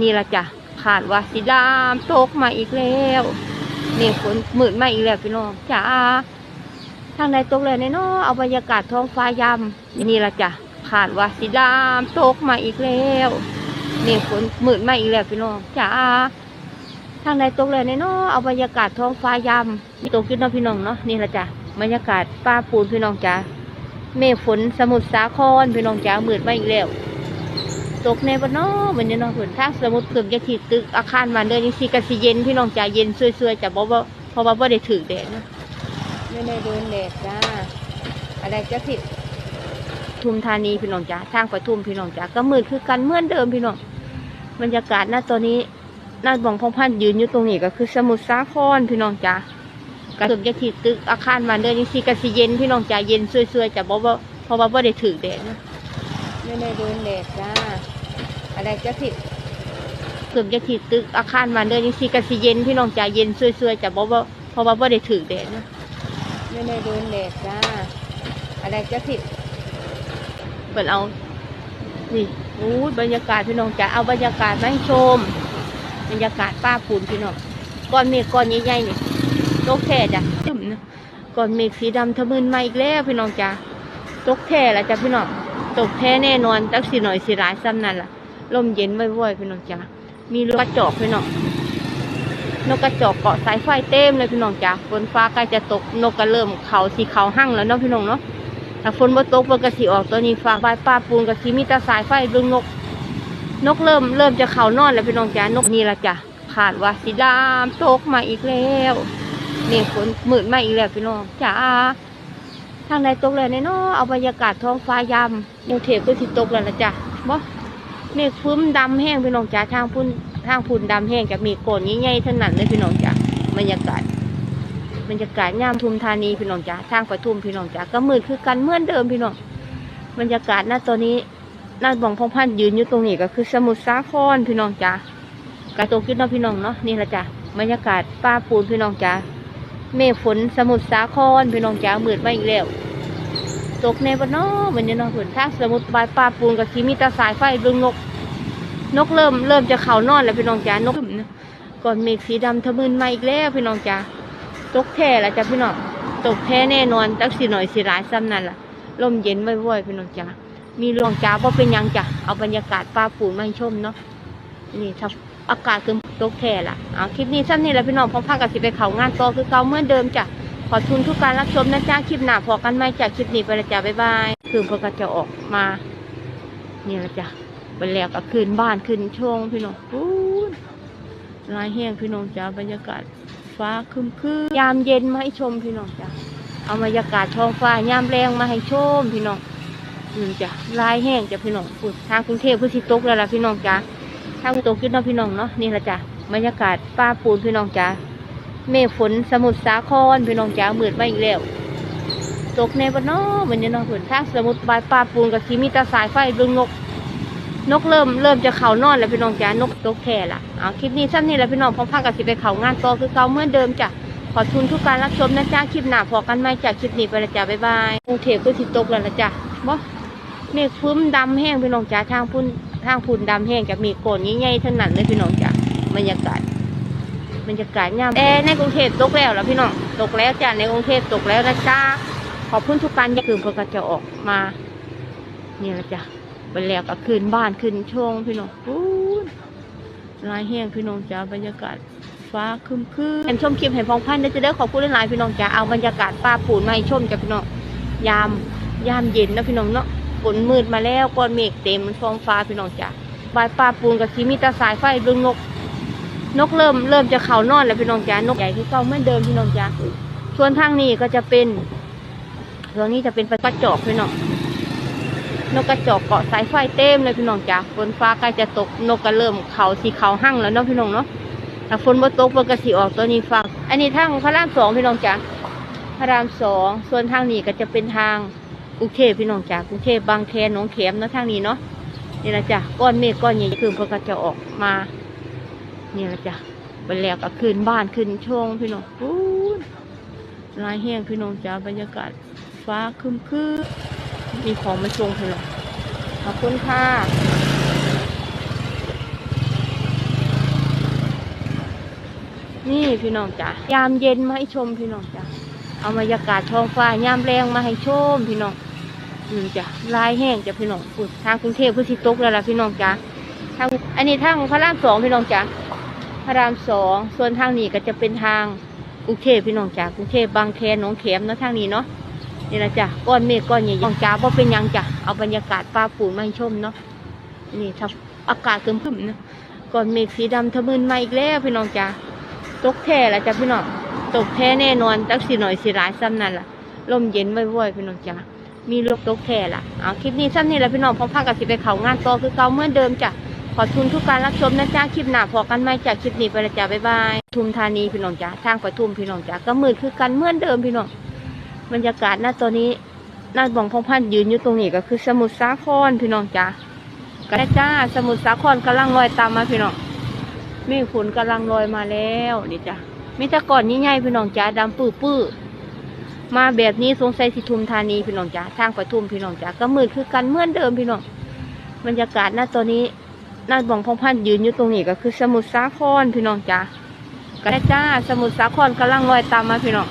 นี่ละจ้ะขาดว่าสีดามตกมาอีกแล้วนี่ฝนมืดมาอีกแล้วพี่น้องจ้าทางใดตกเลยแน่เนอเอาบรรยากาศท้องฟ้ายำนี่ละจ้ะขาดว่าสีดามตกมาอีกแล้วนี่ฝนมืดมาอีกแล้วพี่น้องจ้าทางใดตกเลยแน่เนอเอาบรรยากาศท้องฟ้ายำนี่ตกขึ้นเนาะพี่น้องเนาะนี่ละจ้ะบรรยากาศป้าปูนพี่น้องจ้าเมฆฝนสมุทรสาครพี่น้องจ้ามืดมาอีกแล้ว ตกในบ้านนอมันเนี่ยเนาะเพิ่นทางสมุดเพิ่งจะถีตึกอาคารมันเดินยังสิกะสิเย็นพี่น้องจ๋าเย็นซวยๆจะบ่ว่าเพราะว่าบ่ได้ถือแดดนะไม่ได้โดนแดดจ้าอะไรจะผิดทุมธานีพี่น้องจ๋าทางปทุมพี่น้องจ๋าก็มืดคือกันเหมือนเดิมพี่น้องบรรยากาศณตอนนี้นาบองพงพันธุ์ยืนอยู่ตรงนี้ก็คือสมุทรสาครพี่น้องจ๋าก็เพิ่งจะถีตึกอาคารมันเดินยังสิกะสิเย็นพี่น้องจ๋าเย็นซวยๆจะบ่ว่าเพราะว่าบ่ได้ถือแดดนะไม่ได้โดนแดดจ้า อะไรจะผิดเกือบจะถีตึกอาคารมันเดินยังสิกะสิเย็นพี่น้องจ๋าเย็นซวยๆจะบอกว่าเพราะว่าบ่ได้ถือแดดนะไม่ได้โดนแดดจ้าอะไรจะผิดเปิดเอานี่อู้ยบรรยากาศพี่น้องจ๋าเอาบรรยากาศมาให้ชม บรรยากาศป้าปูนพี่น้องก้อนเมฆก้อนใหญ่ๆนี่ตกแท่จ้ะตึมนะก้อนเมฆสีดำทะมึนมาอีกแล้วพี่น้องจ๋าตกแท่ละจ้ะพี่น้องตกแท้แน่นอนจักสิหน่อยสิร้ายซ้ำนั่นล่ะ ลมเย็นว่อยๆพี่น้องจ้ามีนกกระจอกพี่น้องนกกระจอกเกาะสายไฟเต็มเลยพี่น้องจ้าฝนฟ้าใกล้จะตกนกก็เริ่มเขาสีเขาหั่งแล้วเนาะพี่น้องเนาะถ้าฝนบ่ตกมันก็สิออกตัวนี้ฟ้าใบป้าปูนก็สิมีแตาสายไฟดึงนก นกเริ่มเริ่มจะเขานอนแล้วพี่น้องจ้านกนี่ละจ้ะขาดว่าสีดามตกมาอีกแล้วนี่ฝนมืดมาอีกแล้วพี่น้องจ้าทางใดตกเลยแน่เนอเอาบรรยากาศท้องฟ้ายำกรุงเทพก็สิตกแล้วนะจ๊ะบ่ เมฆฟื้มดำแห้งพี่น้องจ๋าทางพุ่นทางพุ่นดำแห้งกับมีโกนใหญ่ๆทั้งนั้นเลยพี่น้องจ๋าบรรยากาศบรรยากาศย่ามทุมธานีพี่น้องจ๋าทางปทุมพี่น้องจ๋าก็มืดคือกันเหมือนเดิมพี่น้องบรรยากาศณตอนนี้นาบองพงพันยืนอยู่ตรงนี้ก็คือสมุทรสาครพี่น้องจ๋ากระตกขึ้นเนาะพี่น้องเนาะนี่ละจ้ะบรรยากาศป้าปูนพี่น้องจ๋าเมฆฝนสมุทรสาครพี่น้องจ๋ามืดมาอีกแล้วตกในบ้านนอมันเนี่ยเนาะเพิ่นทางสมุทรปลายปลาปูนกับสีมีตาสายไฟดึงนก นกเริ่มเริ่มจะเขานอนแล้วพี่น้องจ๋านกนะก่อนเมฆสีดำทะมึนมาอีกแล้วพี่น้องจ๋าตกแท้ละจ้ะพี่น้องตกแท้แน่นอนจักสิหน่อยสิร้ายซ้ำนั่นล่ะลมเย็นว่อยๆพี่น้องจ๋ามีรองจ๋าเพราะเป็นยังจ้ะเอาบรรยากาศปลาปูนมาชมเนาะนี่ถ้าอากาศคือตกแท้ล่ะเอาคลิปนี้ซ้ำนี่แหละพี่น้องพร้อมพากันสิไปเขางานต่อคือเก่าเมื่อเดิมจ้ะขอบคุณทุกการรับชมนะจ้าคลิปหน้าพอกันไหมจากคลิปนี้ไปละจ้าบ๊ายบายคืนพอก็จะออกมานี่ละจ้ะ ไปแล้วก็คืนบ้านคืนช่วงพี่น้องพูนลายแห้งพี่น้องจ้าบรรยากาศฟ้าครึมคืยามเย็นมาให้ชมพี่น้องจ้าเอาบรรยากาศท้องฟ้ายามแรงมาให้ชมพี่น้องนี่จ้ะลายแห้งจ้ะพี่น้องพูดทางกรุงเทพพื้นที่ตกแล้วล่ะพี่น้องจ้าทางตกขึ้นเนาะพี่น้องเนาะนี่ละจ้ะบรรยากาศป้าปูนพี่น้องจ้าเมฆฝนสมุทรสาครพี่น้องจ๋ามืดมาอีกแล้วตกในบ้านนอมันนี่ยเนาะเพิ่นทางสมุทรปลายปลาปูนกับสีมีตาสายไฟดึงนก นกเริ่มเริ่มจะเข่านอนแล้วพี่น้องจ๋านกตกแค่ละเอาคลิปนี้สั้นนี่แหละพี่น้องพร้อมพากันสิไปเขางานต่อคือเก่าเมื่อเดิมจ้ะขอบคุณทุกการรับชมนะจ้าคลิปหน้าพอกันไหมจากคลิปนี้ไปและจ้าบ๊ายบายกรุงเทพก็สิตกแล้วละจ้ะบ่เมฆฟื้มดำแห้งพี่น้องจ๋าทางพุ่นทางพุ่นดำแห้งกับมีโกนใหญ่ๆทั้งนั้นเลยพี่น้องจ๋าบรรยากาศบรรยากาศยามแอร์ในกรุงเทพตกแล้วแล้วพี่น้องตกแล้วจ้ะในกรุงเทพตกแล้วนะจ้าขอบคุณทุกการยักคืนเพื่อก็จะออกมานี่ละจ้ะ ไปแล้วก็คืนบ้านคืนช่วงพี่น้องปูนลายแห้งพี่น้องจ้าบรรยากาศฟ้าครึมคืนเห็นชมคลิปเห็นพองพันธุ์จะได้ขอบคุณหลายพี่น้องจ้าเอาบรรยากาศป้าปูนมาให้ชมจ้ะพี่น้องยามยามเย็นนะพี่น้องเนาะฝนมืดมาแล้วก้อนเมฆเต็มท้องฟ้าพี่น้องจ้าบายป้าปูนกับสีมีตาสายไฟดึงนก นกเริ่มเริ่มจะเข่านอนแล้วพี่น้องจ๋านกใหญ่ที่เก่าเหมือนเดิมพี่น้องจ๋าส่วนทางนี้ก็จะเป็นส่วนี้จะเป็นปลากระจอกพี่น้อง นกกระจอกเกาะสายไฟเต็มเลยพี่น้องจ๋าฝนฟ้าใกล้จะตกนกก็เริ่มเขาสีเขาหั่งแล้วเนาะพี่น้องเนาะถ้าฝนบ่ตกมันก็สีออกตัวนี้ฟังอันนี้ทางพระรามสองพี่น้องจ๋าพระรามสองส่วนทางนี้ก็จะเป็นทางกรุงเทพพี่น้องจ๋ากรุงเทพบางแคหนองแขมเนาะทางนี้เนาะนี่นะจ๊ะก้อนเมฆก้อนใหญ่คือเพื่อก็จะออกมานี่ละจ้ะไปแล้วก็คืนบ้านคืนช่วงพี่น้องปูนลายแห้งพี่น้องจ้าบรรยากาศฟ้าคึมคื มีของมาชงพี่น้องขอบคุณค่ะนี่พี่น้องจ้ะยามเย็นมาให้ชมพี่น้องจ้ะเอาบรรยากาศท้องฟ้ายามแรงมาให้ชมพี่น้องอืมจ้ะลายแห้งจ้ะพี่น้องพูดทางกรุงเทพพื้นที่ตกแล้วล่ะพี่น้องจ้ะทางอันนี้ทางพระรามสองพี่น้องจ้ะพระรามสองส่วนทางนี้ก็จะเป็นทางกรุงเทพพี่น้องจ้ะกรุงเทพบางแคหนองเขมเนาะทางนี้เนาะ นี่ละจ้ะก้อนเมฆก้อนใหญ่ๆน้องจ้าบ่เป็นยังจ้ะเอาบรรยากาศฟ้าปูนมาชมเนาะนี่ถ้าอากาศครึมๆนะก้อนเมฆสีดำทะมึนมาอีกแล้วพี่น้องจ้ะตกแท้ละจ้ะพี่น้องตกแท้แน่นอนตักสิหน่อยสิร้ายซ้ำนั่นล่ะลมเย็นว่อยๆพี่น้องจ้ะมีลูกตกแท้ล่ะเอาคลิปนี้ซ้ำนี่แหละพี่น้องพร้อมพักกับสิไปเขางานต่อคือเก่าเมื่อเดิมจ้ะขอบคุณทุกการรับชมนะจ้าคลิปหน้าพอกันไหมจากคลิปนี้ไปละจ้ะบ๊ายบายทุมธานีพี่น้องจ้ะทางปทุมพี่น้องจ้ะก็มืดคือกันเหมื่อนเดิมพี่น้อง บรรยากาศณตอนนี้นาบองพงพันยืนอยู่ตรงนี้ก็คือสมุทรสาครพี่น้องจ้ะก็จ้า สมุทรสาครกำลังลอยตามมาพี่น้องเมฆฝนกำลังลอยมาแล้วนี่จ้ะมีต่ก่อนนี่ใหญ่พี่น้องจ๋าดำปื้อปื้อมาแบบนี้สงสัยสิทุมธานีพี่น้องจ๋าทางปทุมพี่น้องจ๋าก็มืดคือกันเหมือนเดิมพี่น้องบรรยากาศณตอนนี้นาบองพงพันยืนอยู่ตรงนี้ก็คือสมุทรสาครพี่น้องจ๋าก็ได้จ้า สมุทรสาครกำลังลอยตามมาพี่น้อง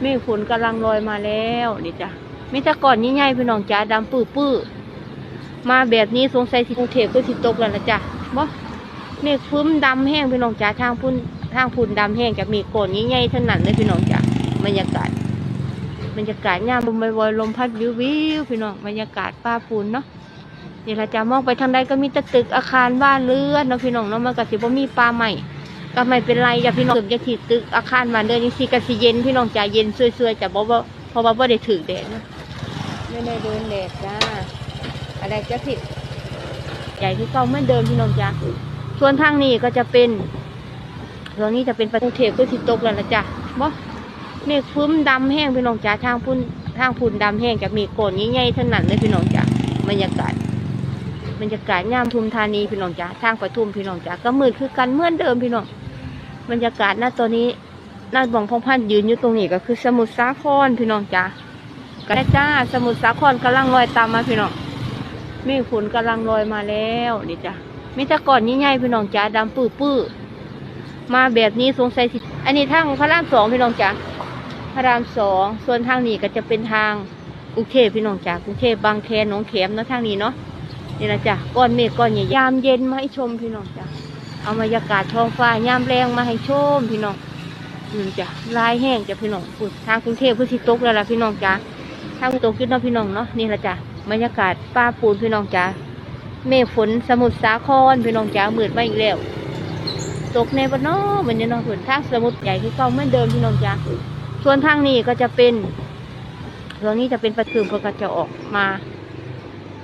เมฆฝนกำลังลอยมาแล้วนี่จ้ะมีแต่ก่อนนี่ใหญ่พี่น้องจ๋าดำปื้อปื้อมาแบบนี้สงสัยสิกรุงเทพก็สิตกแล้วนะจ้ะบ่เมฆครึ้มดำแห้งพี่น้องจ๋าทางพุ่นทางพุ่นดำแห้งจะมีโกนใหญ่ๆเท่านั้นเลยพี่น้องจ๋าบรรยากาศบรรยากาศยามลมวอยลมพัดวิววิวพี่น้องบรรยากาศป้าปูนเนาะนี่เราจะมองไปทางใดก็มีแต่ตึกอาคารบ้านเรือนเนาะพี่น้องเนาะมันก็สิบ่มีปลาใหม่ ก็ไม่เป็นไรจ้ะพี่น้องถึงจะถีตึกอาคารบ้านเรือนนี่สิก็สิเย็นพี่น้องจ๋าเย็นสวยๆจะบ่ว่าเพราะว่าบ่ได้ถือแดดเนาะไม่ได้โดนแดดจ้าอะไรจะผิดใหญ่ที่เก่าเหมือนเดิมพี่น้องจ๋าส่วนทางนี้ก็จะเป็นตรงนี้จะเป็นประตูเทพก็สิตกแล้วนะจ๊ะบ่เมฆฟึ้มดำแห้งพี่น้องจ๋าทางพุ่นทางพุ่นดำแห้งจะมีโกนใหญ่ๆเท่านั้นเลยพี่น้องจ๋าบรรยากาศบรรยากาศยามทุมธานีพี่น้องจ๋าทางปทุมพี่น้องจ๋าก็มืดคือกันเหมือนเดิมพี่น้อง บรรยากาศณตอนนี้นาบ่องพงพันยืนอยู่ตรงนี้ก็คือสมุทรสาครพี่น้องจ๋าก็ได้จ้าสมุทรสาครกำลังลอยตามมาพี่น้องมฆฝนกำลังลอยมาแล้วนี่จ้ะมีต่ก่อนนี่ใหญ่พี่น้องจ๋าดำปื้อปื้อมาแบบนี้สงสัยสิอันนี้ทางพระรามสองพี่น้องจ๋าพระรามสองส่วนทางนี้ก็จะเป็นทางกรุงเทพพี่น้องจ๋ากรุงเทพบางแคหนองเขมเนาะทางนี้เนาะนี่นะจ๊ะก้อนเมฆก้อนใหญ่ยามเย็นมาให้ชมพี่น้องจ๋า เอาบรรยากาศท้องฟ้ายามแรงมาให้ชมพี่น้องอืมจ้ะลายแห้งจ้ะพี่น้องพูดทางกรุงเทพพื้นที่ตกแล้วล่ะพี่น้องจ๋าทางตกขึ้นเนาะพี่น้องเนาะนี่ละจ้ะบรรยากาศป้าปูนพี่น้องจ๋าเมฆฝนสมุทรสาครพี่น้องจ๋ามืดมาอีกแล้วตกในบ้านนอเหมือนในน้องฝนทางสมุทรใหญ่ที่เก่าเหมือนเดิมพี่น้องจ๋าส่วนทางนี้ก็จะเป็นตรงนี้จะเป็นประตูเพื่อก็จะออกมา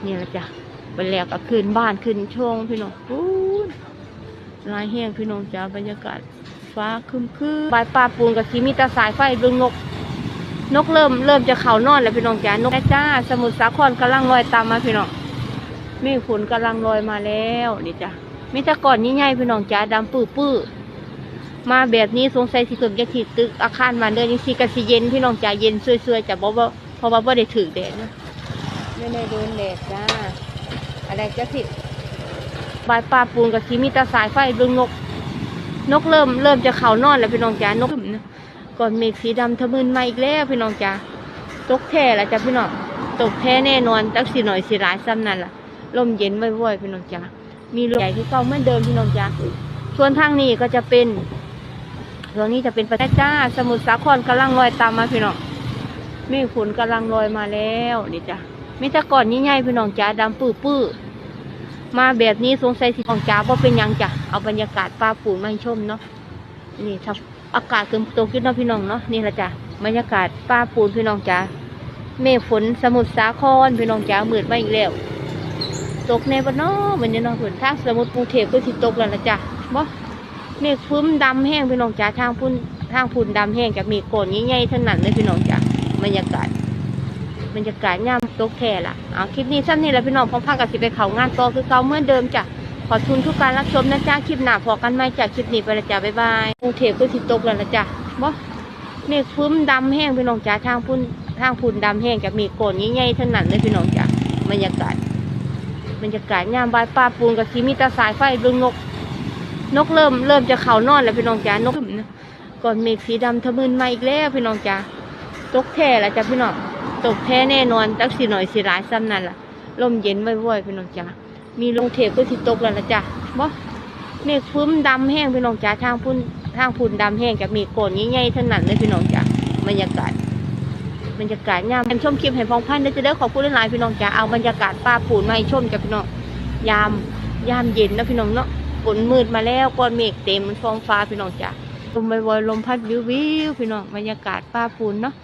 นี่ละจ้ะไปแล้วก็ขึ้นบ้านขึ้นช่องพี่น้องปูน ลายแห้งพี่น้องจ๋าบรรยากาศฟ้าคึมคืบายปลาปูนกับสีมีตาสายไฟดึงนก นกเริ่มเริ่มจะเข่านอนแล้วพี่น้องจ๋านกจ้า สมุทรสาครกำลังลอยตามมาพี่น้องเมฆฝนกำลังลอยมาแล้วนี่จ้ะมีต่ก่อนนี่ใหญ่พี่น้องจ๋าดำปื้อปื้อมาแบบนี้สงสัยสิถึงจะถีตึกอาคารบ้าเรือนนี่สิก็สิเย็นพี่น้องจ๋าเย็นสวยๆจะบอกว่าเพราะว่าบ่ได้ถือแดดนะไม่ได้โดนแดดจ้าอะไรจะผิด บายปลาปูนกับสีมีตาสายไฟดึงนก นกเริ่มเริ่มจะเข่านอนแล้วพี่น้องจ๋านกนะก่อนเมฆสีดำทะมึนมาอีกแล้วพี่น้องจ๋าตกแท้แล้วจ้ะพี่น้องตกแท้แน่นอนตักสิหน่อยสิร้ายซ้ำนั่นล่ะลมเย็นว่อยๆพี่น้องจ๋ามีลมใหญ่ที่เก่าเหมือนเดิมพี่น้องจ๋าส่วนทางนี้ก็จะเป็นตรงนี้จะเป็นประเทศจ้า สมุทรสาครกำลังลอยตามมาพี่น้องเมฆฝนกำลังลอยมาแล้วนี่จ้ะมีแต่ก่อนนี่ใหญ่พี่น้องจ๋าดำปื้อปื้อ มาแบบนี้สงสัยสิของจ๋าเพราะเป็นยังจ้ะเอาบรรยากาศป้าปูนมาให้ชมเนาะนี่ถ้าอากาศเกินตขึ้นเนาะพี่น้องเนาะนี่ละจ้ะบรรยากาศป้าปูนพี่น้องจ๋าเมฆฝนสมุทรสาครพี่น้องจ๋ามืดมาอีกแล้วตกในบ้านนอเหมือนในน้องฝนทางสมุทรกรุงเทพก็สิตกแล้วนะจ๊ะบ่เมฆฟึ้มดำแห้งพี่น้องจ๋าทางพุ่นทางพุ่นดำแห้งจะมีโกนใหญ่ๆเท่านั้นเลยพี่น้องจ๋าบรรยากาศ บรรยากาศย่ำตกแค่ละเอาคลิปนี้สั้นนี่แหละพี่น้องพร้อมพักกับสิไปเขางานต่อคือเก่าเมื่อเดิมจ้ะขอบคุณทุกการรับชมนะจ๊ะคลิปหน้าพอกันไหมจากคลิปนี้ไปละจ้ะบ๊ายบายกรุงเทพก็สิตกแล้วนะจ๊ะบ่เมฆฟึ้มดำแห้งพี่น้องจ๋าทางพุ่นทางพุ่นดำแห้งจะมีโกนใหญ่ๆเท่านั้นเลยพี่น้องจ๋าบรรยากาศบรรยากาศยามบายปลาปูนกับสีมีตาสายไฟดึงนก นกเริ่มเริ่มจะเข้านอนแล้วพี่น้องจ๋านกก่อนเมฆสีดำทะมึนมาอีกแล้วพี่น้องจ๋าตกแท้แล้วจ้ะพี่น้อง ตกแท้แน่นอนจักสิหน่อยสิหลายซ้ำนั่นล่ะลมเย็นว่อยๆพี่น้องจ๋ามีลงเทปก็สิตกแล้วนะจ้ะบ่เมฆพื้มดำแห้งพี่น้องจ๋าทางพุ่นทางพุ่นดำแห้งกับมีโกนใหญ่ๆเท่านั้นเลยพี่น้องจ๋าบรรยากาศบรรยากาศงามชมคลิปให้พองพันธุ์ได้จะได้ขอบคุณหลายๆพี่น้องจ๋าเอาบรรยากาศป่าปูนมาให้ชมจ้ะพี่น้องยามยามเย็นนะพี่น้องเนาะฝนมืดมาแล้วก้อนเมฆเต็มท้องฟ้าพี่น้องจ๋าลมวอยๆลมพัดวิววิวพี่น้องบรรยากาศป่าปูนเนาะ